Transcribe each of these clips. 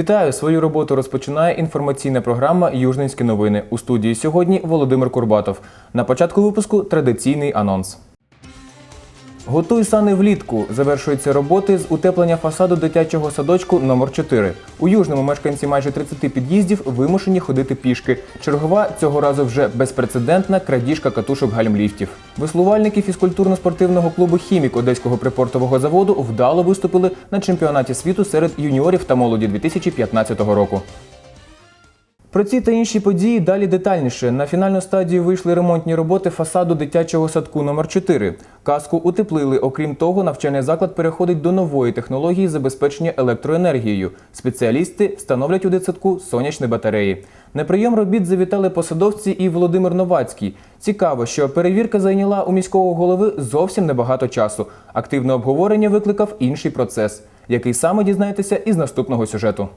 Вітаю! Свою роботу розпочинає інформаційна програма Южненські новини. У студії сьогодні Володимир Курбатов. На початку випуску традиційний анонс. Готуй сани влітку. Завершуються роботи з утеплення фасаду дитячого садочку номер 4 У Южному мешканці майже 30 під'їздів вимушені ходити пішки. Чергова цього разу вже безпрецедентна крадіжка катушок гальмліфтів. Веслувальники фізкультурно-спортивного клубу Хімік Одеського припортового заводу вдало виступили на чемпіонаті світу серед юніорів та молоді 2015 року. Про ці та інші події далі детальніше. На фінальну стадію вийшли ремонтні роботи фасаду дитячого садку номер 4 Каску утеплили. Окрім того, навчальний заклад переходить до нової технології забезпечення електроенергією. Спеціалісти встановлять у дитсадку сонячні батареї. На прийом робіт завітали посадовці і Володимир Новацький. Цікаво, що перевірка зайняла у міського голови зовсім небагато часу. Активне обговорення викликав інший процес, який саме дізнаєтеся із наступного сюжету.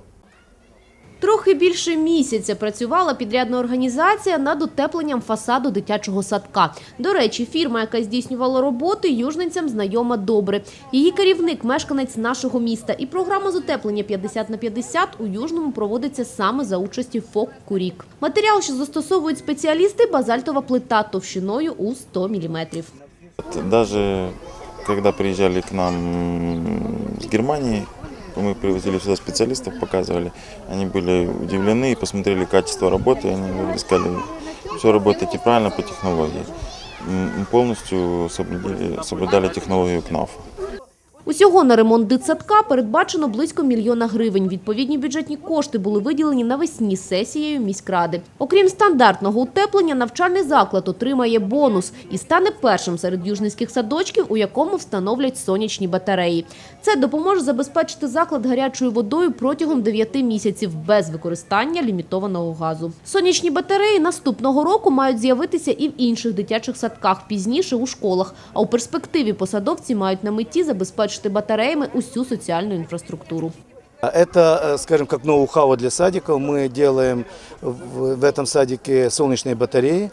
Трохи більше місяця працювала підрядна організація над утепленням фасаду дитячого садка. До речі, фірма, яка здійснювала роботи, южненцям знайома добре. Її керівник – мешканець нашого міста. І програма з утеплення 50 на 50 у Южному проводиться саме за участі ФОК «Курік». Матеріал, що застосовують спеціалісти – базальтова плита товщиною у 100 міліметрів. Даже когда приезжали к нам с Германии, мы привозили сюда специалистов, показывали, они были удивлены и посмотрели качество работы, и они говорили, сказали, все работаете правильно по технологии. М, Мы полностью соблюдали, соблюдали технологию КНАФ. Усього на ремонт дитсадка передбачено близько мільйона гривень. Відповідні бюджетні кошти були виділені навесні сесією міськради. Окрім стандартного утеплення, навчальний заклад отримає бонус і стане першим серед южницьких садочків, у якому встановлять сонячні батареї. Це допоможе забезпечити заклад гарячою водою протягом 9 місяців без використання лімітованого газу. Сонячні батареї наступного року мають з'явитися і в інших дитячих садках, пізніше у школах. А у перспективі посадовці мають на меті забезпечити батареями усю соціальну інфраструктуру. Это, э, скажем, как ноу-хау для садиков. Мы делаем в, в этом садике солнечные батареи.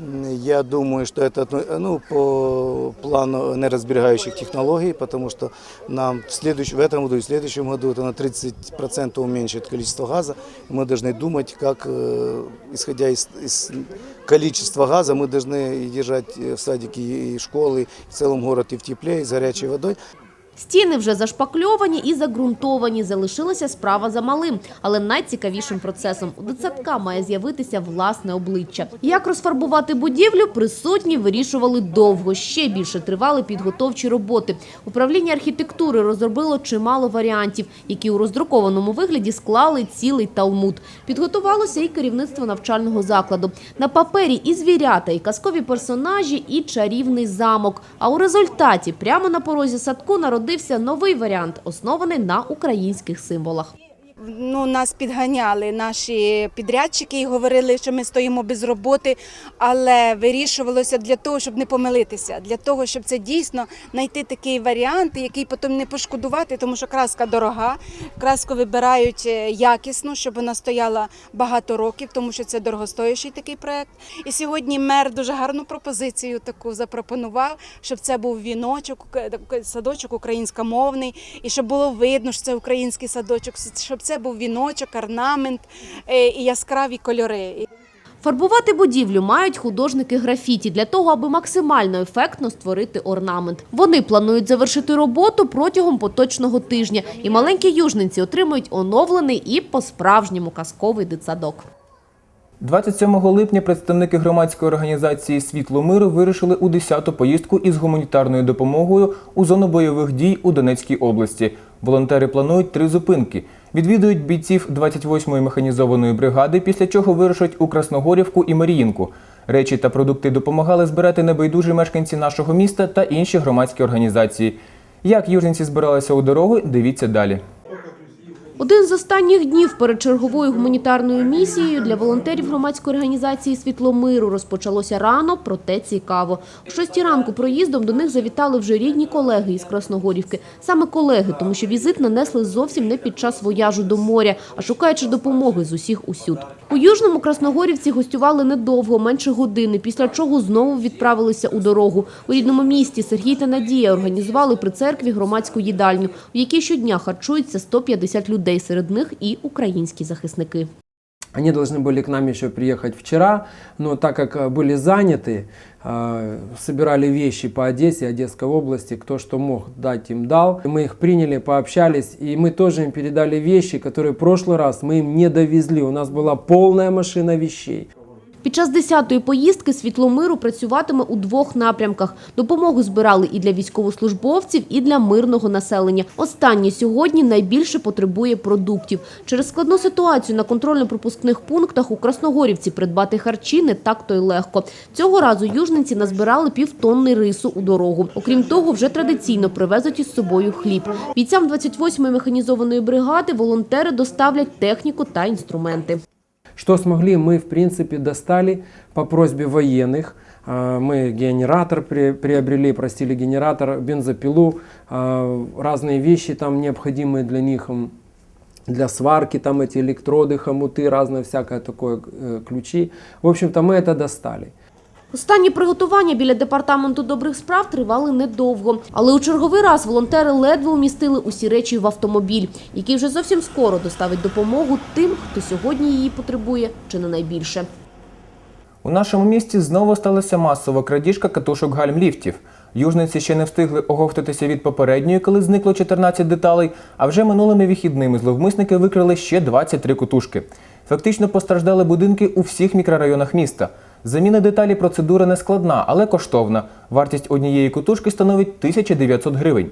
М, Я думаю, что это отно- ну, по плану энергосберегающих технологий, потому что нам в, следующем, в этом году и в следующем году это на 30% уменьшит количество газа. И Мы должны думать, как, э, исходя из, из количества газа, мы должны держать э, в садике и школы, и в целом город и в тепле, и с горячей водой. Стіни вже зашпакльовані і загрунтовані. Залишилася справа за малим. Але найцікавішим процесом у дитсадка має з'явитися власне обличчя. Як розфарбувати будівлю, присутні вирішували довго. Ще більше тривали підготовчі роботи. Управління архітектури розробило чимало варіантів, які у роздрукованому вигляді склали цілий талмуд. Підготувалося і керівництво навчального закладу. На папері і звірята, і казкові персонажі, і чарівний замок. А у результаті прямо на порозі садку народився новий варіант, оснований на українських символах. Ну, нас підганяли наші підрядчики і говорили, що ми стоїмо без роботи, але вирішувалося для того, щоб не помилитися, для того, щоб це дійсно знайти такий варіант, який потім не пошкодувати, тому що краска дорога. Краску вибирають е, якісно, щоб вона стояла багато років, тому що це дорогостоящий такий проект. І сьогодні мер дуже гарну пропозицію таку запропонував, щоб це був віночок, садочок українськомовний, і щоб було видно, що це український садочок, щоб це був віночок, орнамент е, і яскраві кольори. Фарбувати будівлю мають художники графіті для того, аби максимально ефектно створити орнамент. Вони планують завершити роботу протягом поточного тижня, і маленькі южниці отримують оновлений і по-справжньому казковий дитсадок. 27 липня представники громадської організації Світло миру вирішили у 10-ту поїздку із гуманітарною допомогою у зону бойових дій у Донецькій області. Волонтери планують три зупинки. Відвідують бійців 28-ї механізованої бригади, після чого вирушать у Красногорівку і Маріїнку. Речі та продукти допомагали збирати небайдужі мешканці нашого міста та інші громадські організації. Як южниці збиралися у дорогу, дивіться далі. Один з останніх днів перед черговою гуманітарною місією для волонтерів громадської організації «Світло миру» розпочалося рано, проте цікаво. О шостій ранку проїздом до них завітали вже рідні колеги із Красногорівки. Саме колеги, тому що візит нанесли зовсім не під час вояжу до моря, а шукаючи допомоги з усіх усюд. У Южному Красногорівці гостювали недовго, менше години, після чого знову відправилися у дорогу. У рідному місті Сергій та Надія організували при церкві громадську їдальню, в якій щодня харчується 150 людей людей, серед них і українські захисники. Они должны были к нам еще приехать вчера, но так как э, были заняты, э, собирали вещи по Одессе, Одесской области, кто что мог дать им дал. Мы их приняли, пообщались, и мы тоже им передали вещи, которые в прошлый раз мы им не довезли. У нас была полная машина вещей. Під час 10-ї поїздки Світломиру працюватиме у двох напрямках. Допомогу збирали і для військовослужбовців, і для мирного населення. Останнє сьогодні найбільше потребує продуктів. Через складну ситуацію на контрольно-пропускних пунктах у Красногорівці придбати харчі не так то й легко. Цього разу южниці назбирали півтонни рису у дорогу. Окрім того, вже традиційно привезуть із собою хліб. Бійцям 28-ї механізованої бригади волонтери доставлять техніку та інструменти. Что смогли, мы в принципе достали по просьбе военных. А, Мы генератор при- приобрели, просили генератор, бензопилу, а, разные вещи там необходимые для них, м, для сварки, там эти электроды, хомуты, разное всякое такое, э, ключи. В общем-то, мы это достали. Останні приготування біля департаменту добрих справ тривали недовго. Але у черговий раз волонтери ледве умістили усі речі в автомобіль, який вже зовсім скоро доставить допомогу тим, хто сьогодні її потребує чи не найбільше. У нашому місті знову сталася масова крадіжка катушок гальм ліфтів. Южниці ще не встигли оговтатися від попередньої, коли зникло 14 деталей, а вже минулими вихідними зловмисники викрали ще 23 катушки. Фактично постраждали будинки у всіх мікрорайонах міста. Заміна деталі процедура не складна, але коштовна. Вартість однієї катушки становить 1900 гривень.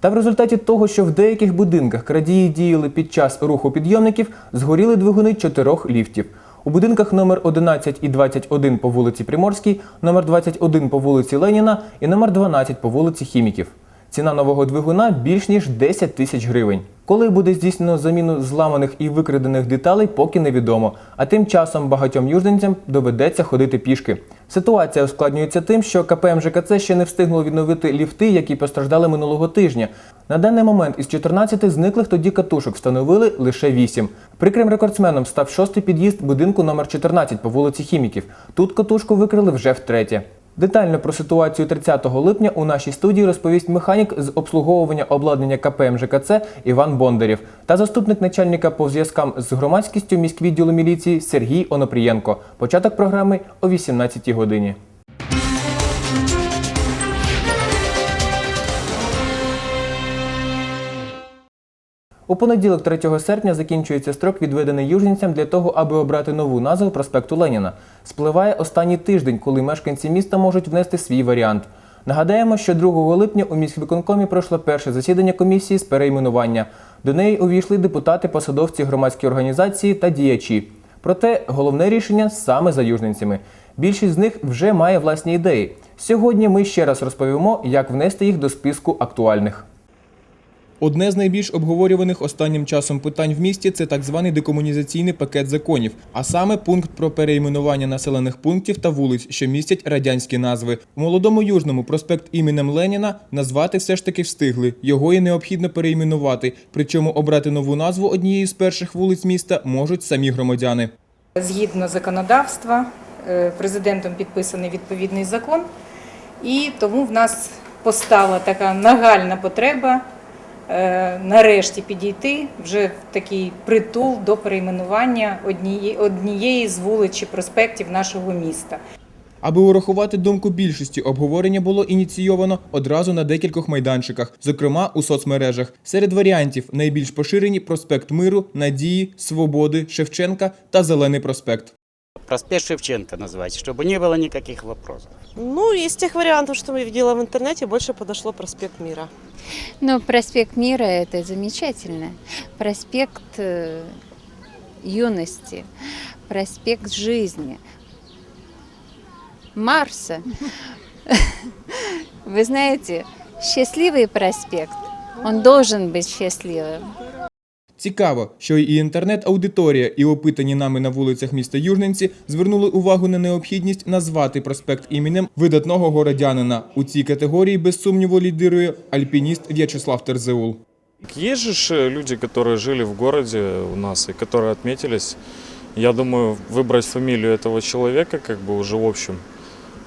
Та в результаті того, що в деяких будинках крадії діяли під час руху підйомників, згоріли двигуни чотирьох ліфтів. У будинках номер 11 і 21 по вулиці Приморській, номер 21 по вулиці Леніна і номер 12 по вулиці Хіміків. Ціна нового двигуна більш ніж 10 тисяч гривень. Коли буде здійснено заміну зламаних і викрадених деталей, поки невідомо. А тим часом багатьом южненцям доведеться ходити пішки. Ситуація ускладнюється тим, що КП МЖКЦ ще не встигнуло відновити ліфти, які постраждали минулого тижня. На даний момент із 14 зниклих тоді катушок встановили лише 8. Прикрим рекордсменом став шостий під'їзд будинку номер 14 по вулиці Хіміків. Тут катушку викрили вже втретє. Детально про ситуацію 30 липня у нашій студії розповість механік з обслуговування обладнання КП МЖКЦ Іван Бондарєв та заступник начальника по зв'язкам з громадськістю міськвідділу міліції Сергій Онопрієнко. Початок програми о 18 годині. У понеділок, 3 серпня, закінчується строк, відведений южненцям для того, аби обрати нову назву проспекту Леніна. Спливає останній тиждень, коли мешканці міста можуть внести свій варіант. Нагадаємо, що 2 липня у міськвиконкомі пройшло перше засідання комісії з перейменування. До неї увійшли депутати, посадовці, громадські організації та діячі. Проте головне рішення саме за южненцями. Більшість з них вже має власні ідеї. Сьогодні ми ще раз розповімо, як внести їх до списку актуальних. Одне з найбільш обговорюваних останнім часом питань в місті це так званий декомунізаційний пакет законів, а саме пункт про перейменування населених пунктів та вулиць, що містять радянські назви. У молодому южному проспект іменем Леніна назвати все ж таки встигли. Його і необхідно перейменувати. Причому обрати нову назву однієї з перших вулиць міста можуть самі громадяни. Згідно законодавства, е, президентом підписаний відповідний закон, і тому в нас постала така нагальна потреба нарешті підійти вже в такий притул до перейменування однієї, однієї з вулиць проспектів нашого міста. Аби урахувати думку більшості, обговорення було ініційовано одразу на декількох майданчиках, зокрема у соцмережах. Серед варіантів найбільш поширені проспект Миру, Надії, Свободи, Шевченка та Зелений проспект. Проспект Шевченко назвать, чтобы не было никаких вопросов. Ну, из тех вариантов, что я видела в интернете, больше подошло проспект Мира. Ну, проспект Мира это замечательно. Проспект э, юности, проспект жизни, Марса. Вы знаете, счастливый проспект, он должен быть счастливым. Цікаво, що і інтернет-аудиторія, і опитані нами на вулицях міста Южненці звернули увагу на необхідність назвати проспект іменем видатного городянина. У цій категорії без сумніву лідирує альпініст В'ячеслав Терзеул. Есть же ж люди, которые жили в городе у нас и которые отметились. Я думаю, выбрать фамилию этого человека, как бы уже в общем,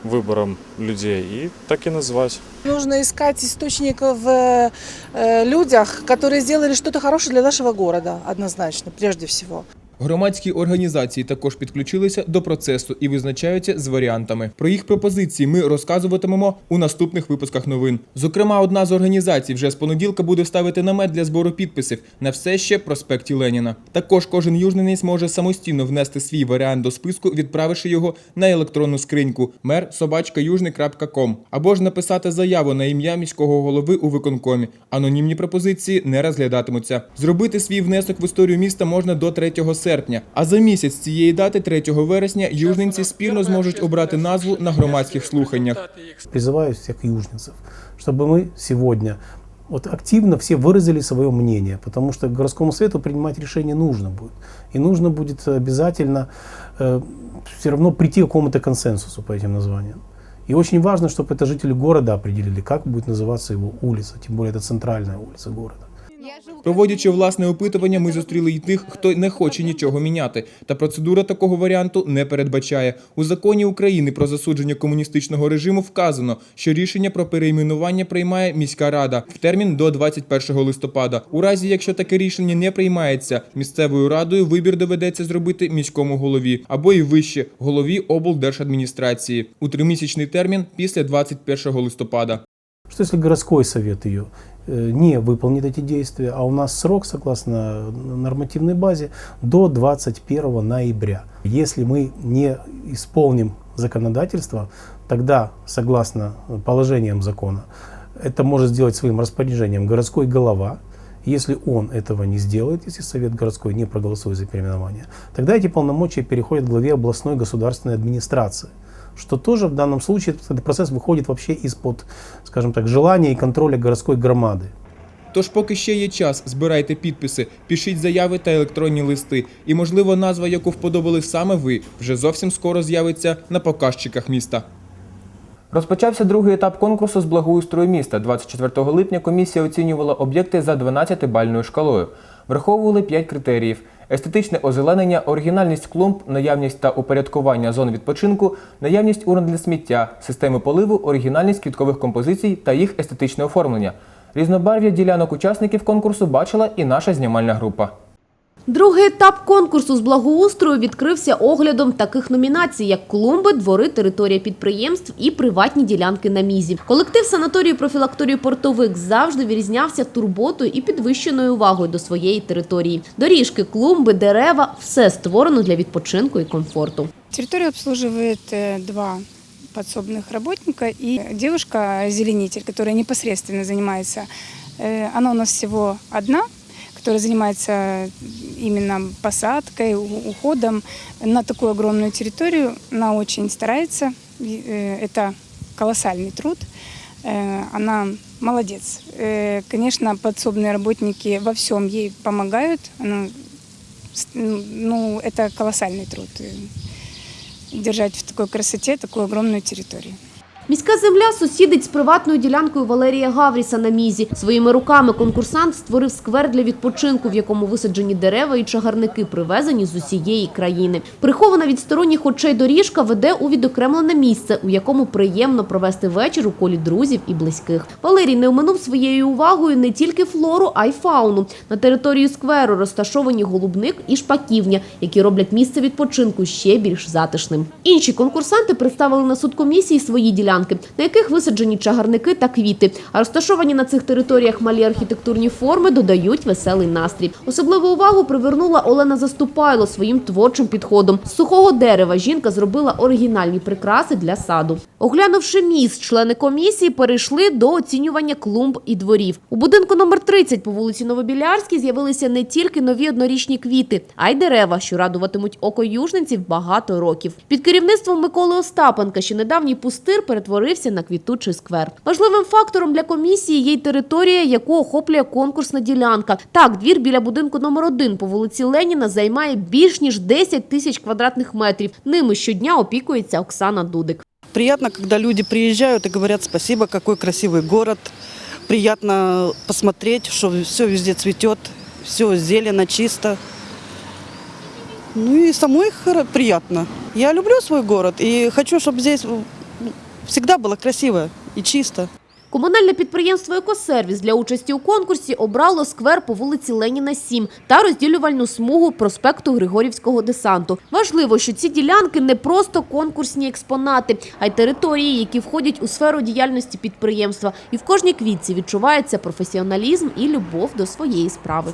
выбором людей и так и назвать. Нужно искать источник в э, э, людях, которые сделали что-то хорошее для нашего города, однозначно, прежде всего. Громадські організації також підключилися до процесу і визначаються з варіантами. Про їх пропозиції ми розказуватимемо у наступних випусках новин. Зокрема, одна з організацій вже з понеділка буде ставити намет для збору підписів на все ще проспекті Леніна. Також кожен южненець може самостійно внести свій варіант до списку, відправивши його на електронну скриньку mer.sobachkayужний.com або ж написати заяву на ім'я міського голови у виконкомі. Анонімні пропозиції не розглядатимуться. Зробити свій внесок в історію міста можна до 3 серпня А за місяць цієї дати, 3 вересня, южненці спільно зможуть обрати назву на громадських слуханнях. Призываю всех южнецев, чтобы мы сегодня вот активно все выразили свое мнение, потому что городскому совету принимать решение нужно будет. И нужно будет обязательно э, все равно прийти к какому-то консенсусу по этим названиям. И очень важно, чтобы это жители города определили, как будет называться его улица, тем более это центральная улица города. Проводячи власне опитування, ми зустріли й тих, хто не хоче нічого міняти. Та процедура такого варіанту не передбачає. У законі України про засудження комуністичного режиму вказано, що рішення про перейменування приймає міська рада в термін до 21 листопада. У разі, якщо таке рішення не приймається місцевою радою, вибір доведеться зробити міському голові або і вище голові облдержадміністрації у тримісячний термін після 21 листопада. Что если городской совет ее не выполнит эти действия, а у нас срок, согласно нормативной базе, до 21 ноября. Если мы не исполним законодательство, тогда, согласно положениям закона, это может сделать своим распоряжением городской голова. Если он этого не сделает, если совет городской не проголосует за переименование, тогда эти полномочия переходят к главе областной государственной администрации что тоже в данном случае этот процесс выходит вообще из-под, скажем так, желания и контроля городской громады. Тож, поки ще є час, збирайте підписи, пишіть заяви та електронні листи. І, можливо, назва, яку вподобали саме ви, вже зовсім скоро з'явиться на показчиках міста. Розпочався другий етап конкурсу з благоустрою міста. 24 липня комісія оцінювала об'єкти за 12-бальною шкалою. Враховували 5 критеріїв: естетичне озеленення, оригінальність клумб, наявність та упорядкування зон відпочинку, наявність урн для сміття, системи поливу, оригінальність квіткових композицій та їх естетичне оформлення. Різнобарв'я ділянок учасників конкурсу бачила і наша знімальна група. Другий етап конкурсу з благоустрою відкрився оглядом таких номінацій, як клумби, двори, територія підприємств і приватні ділянки на мізі. Колектив санаторію профілакторію портовик завжди вирізнявся турботою і підвищеною увагою до своєї території. Доріжки, клумби, дерева все створено для відпочинку і комфорту. Территорию обслуживает э, два подсобных работника и девушка-зеленитель, которая непосредственно занимается. Э, Она у нас всего одна, которая занимается именно посадкой, уходом на такую огромную территорию. Она очень старается. Э, Это колоссальный труд. Э, Она молодец. Э, Конечно, подсобные работники во всем ей помогают. Она ну, это колоссальный труд. Держать в такой красоте такую огромную территорию. Міська земля сусідить з приватною ділянкою Валерія Гавріса на мізі. Своїми руками конкурсант створив сквер для відпочинку, в якому висаджені дерева і чагарники, привезені з усієї країни. Прихована від сторонніх очей доріжка веде у відокремлене місце, у якому приємно провести вечір у колі друзів і близьких. Валерій не оминув своєю увагою не тільки флору, а й фауну. На території скверу розташовані голубник і шпаківня, які роблять місце відпочинку ще більш затишним. Інші конкурсанти представили на суд комісії свої ділянки, на яких висаджені чагарники та квіти. А розташовані на цих територіях малі архітектурні форми додають веселий настрій. Особливу увагу привернула Олена Заступайло своїм творчим підходом. З сухого дерева жінка зробила оригінальні прикраси для саду. Оглянувши міст, члени комісії перейшли до оцінювання клумб і дворів. У будинку номер 30 по вулиці Новобілярській з'явилися не тільки нові однорічні квіти, а й дерева, що радуватимуть око южненців багато років. Під керівництвом Миколи Остапенка, що недавній пустир перетворився на квітучий сквер. Важливим фактором для комісії є й територія, яку охоплює конкурсна ділянка. Так, двір біля будинку номер 1 по вулиці Леніна займає більш ніж 10 тисяч квадратних метрів. Ними щодня опікується Оксана Дудик. Приятно, когда люди приезжают и говорят спасибо, какой красивый город. Приятно посмотреть, что все везде цветет, все зелено, чисто. Ну и самой приятно. Я люблю свой город и хочу, чтобы здесь всегда было красиво и чисто. Комунальне підприємство «Екосервіс» для участі у конкурсі обрало сквер по вулиці Леніна, 7 та розділювальну смугу проспекту Григорівського десанту. Важливо, що ці ділянки не просто конкурсні експонати, а й території, які входять у сферу діяльності підприємства. І в кожній квітці відчувається професіоналізм і любов до своєї справи.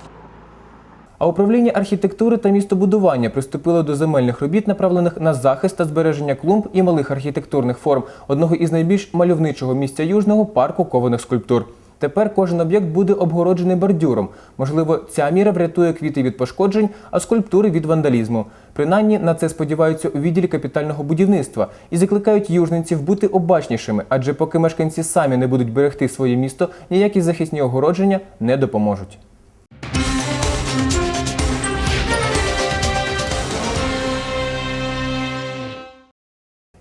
А управління архітектури та містобудування приступило до земельних робіт, направлених на захист та збереження клумб і малих архітектурних форм одного із найбільш мальовничого місця Южного парку кованих скульптур. Тепер кожен об'єкт буде обгороджений бордюром. Можливо, ця міра врятує квіти від пошкоджень, а скульптури від вандалізму. Принаймні на це сподіваються у відділі капітального будівництва і закликають южненців бути обачнішими, адже поки мешканці самі не будуть берегти своє місто, ніякі захисні огородження не допоможуть.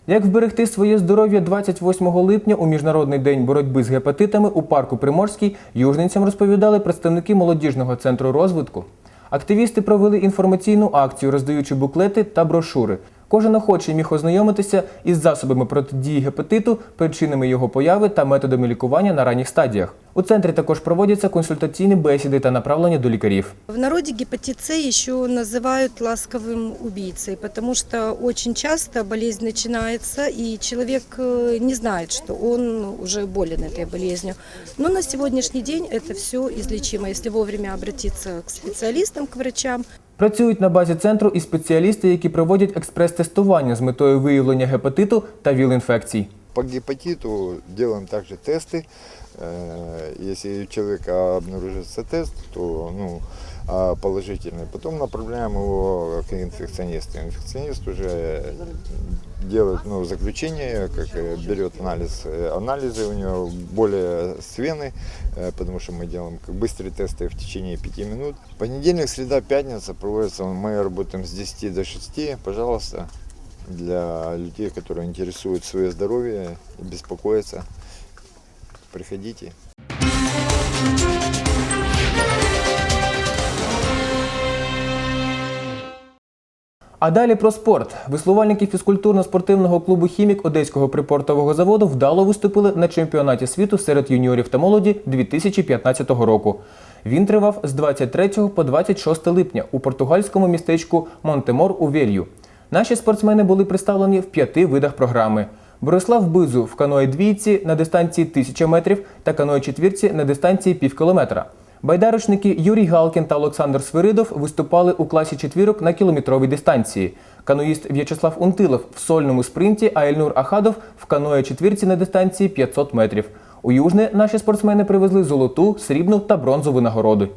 Як вберегти своє здоров'я 28 липня у Міжнародний день боротьби з гепатитами у парку Приморський южненцям розповідали представники молодіжного центру розвитку. Активісти провели інформаційну акцію, роздаючи буклети та брошури. Кожен охочий міг ознайомитися із засобами протидії гепатиту, причинами його появи та методами лікування на ранніх стадіях. У центрі також проводяться консультаційні бесіди та направлення до лікарів. В народе гепатит С еще называют ласковым убийцей, потому что очень часто болезнь начинается, и человек э, не знает, что он уже болен этой болезнью. Но на сегодняшний день это все излечимо, если вовремя обратиться к специалистам, к врачам. Працюють на базі центру і спеціалісти, які проводять експрес-тестування з метою виявлення гепатиту та ВІЛ-інфекцій. По гепатиту делаем также тесты. Э, Если у человека обнаружится тест, то ну, а, положительный, потом направляем его к инфекционисту. Инфекционист уже делает ну, заключение, как э, берет анализ, э, анализы у него более с вены, э, потому что мы делаем как быстрые тесты в течение 5 минут. Понедельник, среда, пятница проводится, мы работаем с 10 до 6, пожалуйста, для людей, которые интересуют свое здоровье и беспокоятся. Приходите. А далі про спорт. Веслувальники фізкультурно-спортивного клубу Хімік Одеського припортового заводу вдало виступили на чемпіонаті світу серед юніорів та молоді 2015 року. Він тривав з 23 по 26 липня у португальському містечку Монтемор у Велью. Наші спортсмени були представлені в п'яти видах програми. Борислав Бизу в каної двійці на дистанції 1000 метрів та каної четвірці на дистанції пів кілометра. Байдарочники Юрій Галкін та Олександр Свиридов виступали у класі четвірок на кілометровій дистанції. Каноїст В'ячеслав Унтилов в сольному спринті, а Ельнур Ахадов в каної четвірці на дистанції 500 метрів. У Южне наші спортсмени привезли золоту, срібну та бронзову нагороди.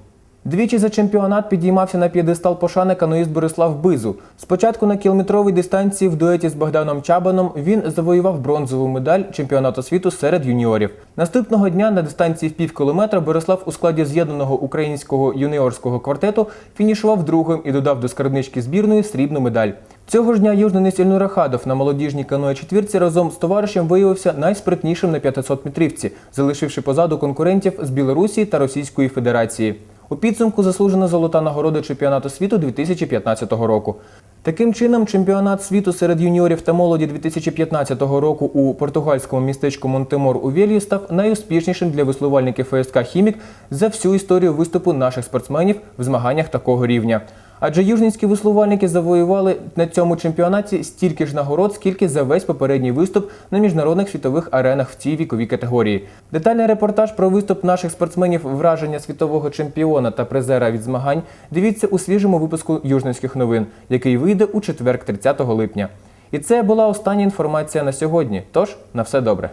Двічі за чемпіонат підіймався на п'єдестал пошани каноїст Борислав Бизу. Спочатку на кілометровій дистанції в дуеті з Богданом Чабаном він завоював бронзову медаль чемпіонату світу серед юніорів. Наступного дня на дистанції в пів кілометра Борислав у складі з'єднаного українського юніорського квартету фінішував другим і додав до скарбнички збірної срібну медаль. Цього ж дня южненець Ільнур Ахадов на молодіжній каної четвірці разом з товаришем виявився найспритнішим на 500 метрівці, залишивши позаду конкурентів з Білорусі та Російської Федерації. У підсумку заслужена золота нагорода чемпіонату світу 2015 року. Таким чином, чемпіонат світу серед юніорів та молоді 2015 року у португальському містечку Монтемор у Вільї став найуспішнішим для веслувальників ФСК Хімік за всю історію виступу наших спортсменів в змаганнях такого рівня. Адже южненські веслувальники завоювали на цьому чемпіонаті стільки ж нагород, скільки за весь попередній виступ на міжнародних світових аренах в цій віковій категорії. Детальний репортаж про виступ наших спортсменів, враження світового чемпіона та призера від змагань дивіться у свіжому випуску Южненських новин, який вийде у четвер, 30 липня. І це була остання інформація на сьогодні. Тож на все добре.